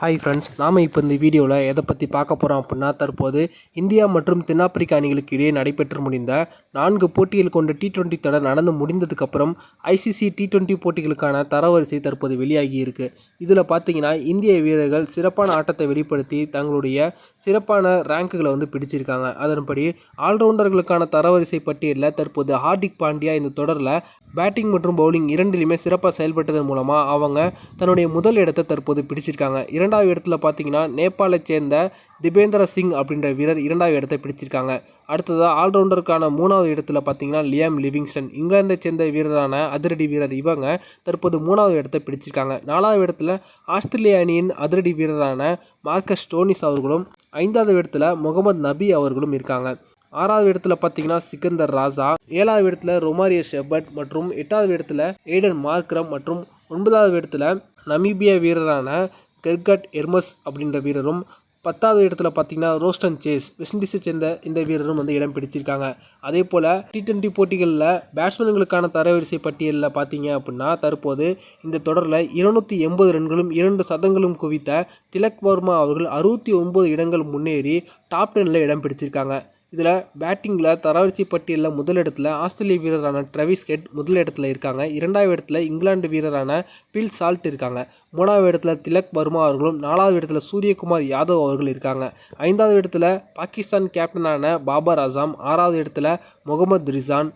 Hi friends நாம் இப்போ இந்த வீடியோவில் எதை பற்றி பார்க்க போகிறோம் அப்படின்னா தற்போது இந்தியா மற்றும் தென்னாப்பிரிக்கா அணிகளுக்கு இடையே நடைபெற்று முடிந்த நான்கு போட்டிகள் கொண்ட டி டுவெண்ட்டி தொடர் நடந்து முடிந்ததுக்கப்புறம் ஐசிசி டி டுவெண்ட்டி போட்டிகளுக்கான தரவரிசை தற்போது வெளியாகி இருக்குது இதில் பார்த்தீங்கன்னா இந்திய வீரர்கள் சிறப்பான ஆட்டத்தை வெளிப்படுத்தி தங்களுடைய சிறப்பான ரேங்குகளை வந்து பிடிச்சிருக்காங்க. அதன்படி ஆல்ரவுண்டர்களுக்கான தரவரிசை பட்டியலில் தற்போது ஹார்திக் பாண்டியா இந்த தொடரில் பேட்டிங் மற்றும் பவுலிங் இரண்டிலுமே சிறப்பாக செயல்பட்டதன் மூலமாக அவங்க தன்னுடைய முதல் இடத்தை தற்போது பிடிச்சிருக்காங்க. இரண்டு இரண்டாவது இடத்துல பார்த்தீங்கன்னா நேபாளை சேர்ந்த திபேந்திர சிங் அப்படின்ற வீரர் இரண்டாவது இடத்தை பிடிச்சிருக்காங்க. அடுத்ததாக ஆல்ரவுண்டருக்கான மூணாவது இடத்துல பார்த்தீங்கன்னா லியாம் லிவிங்ஸ்டன். இங்கிலாந்தை சேர்ந்த வீரரான அதிரடி வீரர் இவங்க தற்போது மூணாவது இடத்தை பிடிச்சிருக்காங்க. நாலாவது இடத்துல ஆஸ்திரேலிய அணியின் அதிரடி வீரரான மார்க்கஸ் ஸ்டோனிஸ் அவர்களும் ஐந்தாவது இடத்துல முகமது நபி அவர்களும் இருக்காங்க. ஆறாவது இடத்துல பார்த்தீங்கன்னா சிக்கந்தர் ராஜா. ஏழாவது இடத்துல ரொமாரிய ஷெபர்ட் மற்றும் எட்டாவது இடத்துல ஏடன் மார்க்ரம் மற்றும் ஒன்பதாவது இடத்துல நமீபிய வீரரான கெர்கட் எர்மஸ் அப்படின்ற வீரரும் பத்தாவது இடத்துல பார்த்தீங்கன்னா ரோஸ்டன் சேஸ் வெஸ்ட் இண்டீஸை சேர்ந்த இந்த வீரரும் வந்து இடம் பிடிச்சிருக்காங்க. அதே போல் டி டுவெண்ட்டி போட்டிகளில் பேட்ஸ்மேன்களுக்கான தரவரிசை பட்டியலில் பார்த்தீங்க அப்படின்னா தற்போது இந்த தொடரில் இருநூற்றி எண்பது ரன்களும் இரண்டு சதங்களும் குவித்த திலக் வர்மா அவர்கள் அறுபத்தி ஒன்பது இடங்கள் முன்னேறி டாப் டெனில் இடம் பிடிச்சிருக்காங்க. இதில் பேட்டிங்கில் தரவரிசை பட்டியலில் முதலிடத்தில் ஆஸ்திரேலிய வீரரான ட்ரவிஸ் ஹெட் முதலிடத்தில் இருக்காங்க. இரண்டாவது இடத்துல இங்கிலாந்து வீரரான பில் சால்ட் இருக்காங்க. மூணாவது இடத்துல திலக் வர்மா அவர்களும் நாலாவது இடத்துல சூரியகுமார் யாதவ் அவர்கள் இருக்காங்க. ஐந்தாவது இடத்துல பாகிஸ்தான் கேப்டனான பாபர் அசாம் ஆறாவது இடத்துல முகமது ரிசான்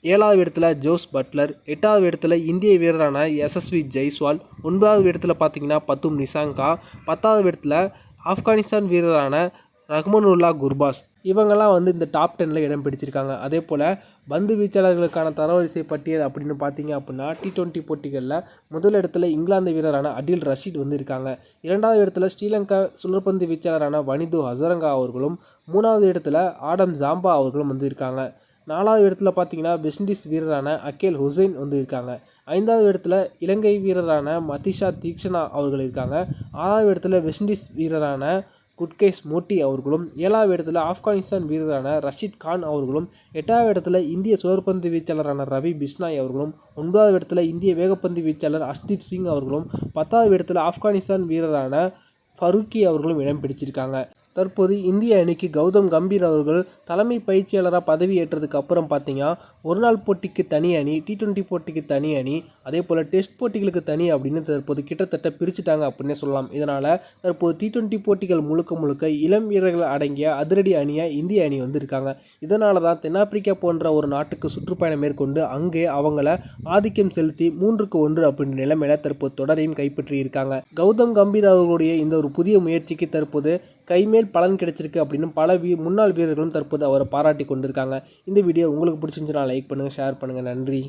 ஏழாவது இடத்துல ஜோஸ் பட்லர் எட்டாவது இடத்துல இந்திய வீரரான எஸ்எஸ்வி ஜெய்ஸ்வால் ஒன்பதாவது இடத்துல பார்த்தீங்கன்னா பத்தும் நிசாங்கா பத்தாவது இடத்துல ஆப்கானிஸ்தான் வீரரான ரஹ்மனுல்லா குர்பாஸ். இவங்கெல்லாம் வந்து இந்த டாப் டெனில் இடம் பிடிச்சிருக்காங்க. அதே போல் பந்து வீச்சாளர்களுக்கான தரவரிசை பட்டியல் அப்படின்னு பார்த்தீங்க அப்படின்னா டி டுவெண்ட்டி போட்டிகளில் முதல் இடத்துல இங்கிலாந்து வீரரான அடில் ரஷீத் வந்து இருக்காங்க இரண்டாவது இடத்துல ஸ்ரீலங்கா சுழற்பந்து வீச்சாளரான வனிது ஹசரங்கா அவர்களும் மூணாவது இடத்துல ஆடம் ஜாம்பா அவர்களும் வந்து இருக்காங்க நாலாவது இடத்துல பார்த்தீங்கன்னா வெஸ்டிண்டீஸ் வீரரான அக்கேல் ஹுசைன் வந்து இருக்காங்க ஐந்தாவது இடத்துல இலங்கை வீரரான மதிஷா தீக்ஷனா அவர்கள் இருக்காங்க. ஆறாவது இடத்துல வெஸ்டிண்டீஸ் வீரரான குட்கேஸ் மோட்டி அவர்களும் ஏழாவது இடத்துல ஆப்கானிஸ்தான் வீரரான ரஷீத் கான் அவர்களும் எட்டாவது இடத்துல இந்திய சுழற்பந்து வீச்சாளரான ரவி பிஷ்னாய் அவர்களும் ஒன்பதாவது இடத்துல இந்திய வேகப்பந்து வீச்சாளர் அஷ்தீப் சிங் அவர்களும் பத்தாவது இடத்துல ஆப்கானிஸ்தான் வீரரான ஃபருக்கி அவர்களும் இடம் பிடிச்சிருக்காங்க. தற்போது இந்திய அணிக்கு கௌதம் கம்பீர் அவர்கள் தலைமை பயிற்சியாளராக பதவி ஏற்றதுக்கு அப்புறம் பார்த்தீங்கன்னா ஒரு நாள் போட்டிக்கு தனி அணி டி ட்வெண்ட்டி போட்டிக்கு தனி அணி அதே போல் டெஸ்ட் போட்டிகளுக்கு தனி அப்படின்னு தற்போது கிட்டத்தட்ட பிரிச்சுட்டாங்க அப்படின்னே சொல்லலாம். இதனால் தற்போது டி டுவெண்ட்டி போட்டிகள் முழுக்க முழுக்க இளம் வீரர்கள் அடங்கிய அதிரடி அணியாக இந்திய அணி வந்திருக்காங்க. இதனால தான் தென்னாப்பிரிக்கா போன்ற ஒரு நாட்டுக்கு சுற்றுப்பயணம் மேற்கொண்டு அங்கே அவங்கள ஆதிக்கம் செலுத்தி மூன்றுக்கு ஒன்று அப்படின்ற நிலைமையில தற்போது தொடரையும் கைப்பற்றி இருக்காங்க கௌதம் கம்பீர் அவர்களுடைய இந்த ஒரு புதிய முயற்சிக்கு தற்போது கைமேல் பலன் கிடைச்சிருக்கு அப்படின்னு பல வீ முன்னாள் வீரர்களும் தற்போது அவரை பாராட்டி கொண்டிருக்காங்க. இந்த வீடியோ உங்களுக்கு பிடிச்சிருந்துச்சுன்னா லைக் பண்ணுங்கள் ஷேர் பண்ணுங்கள் நன்றி.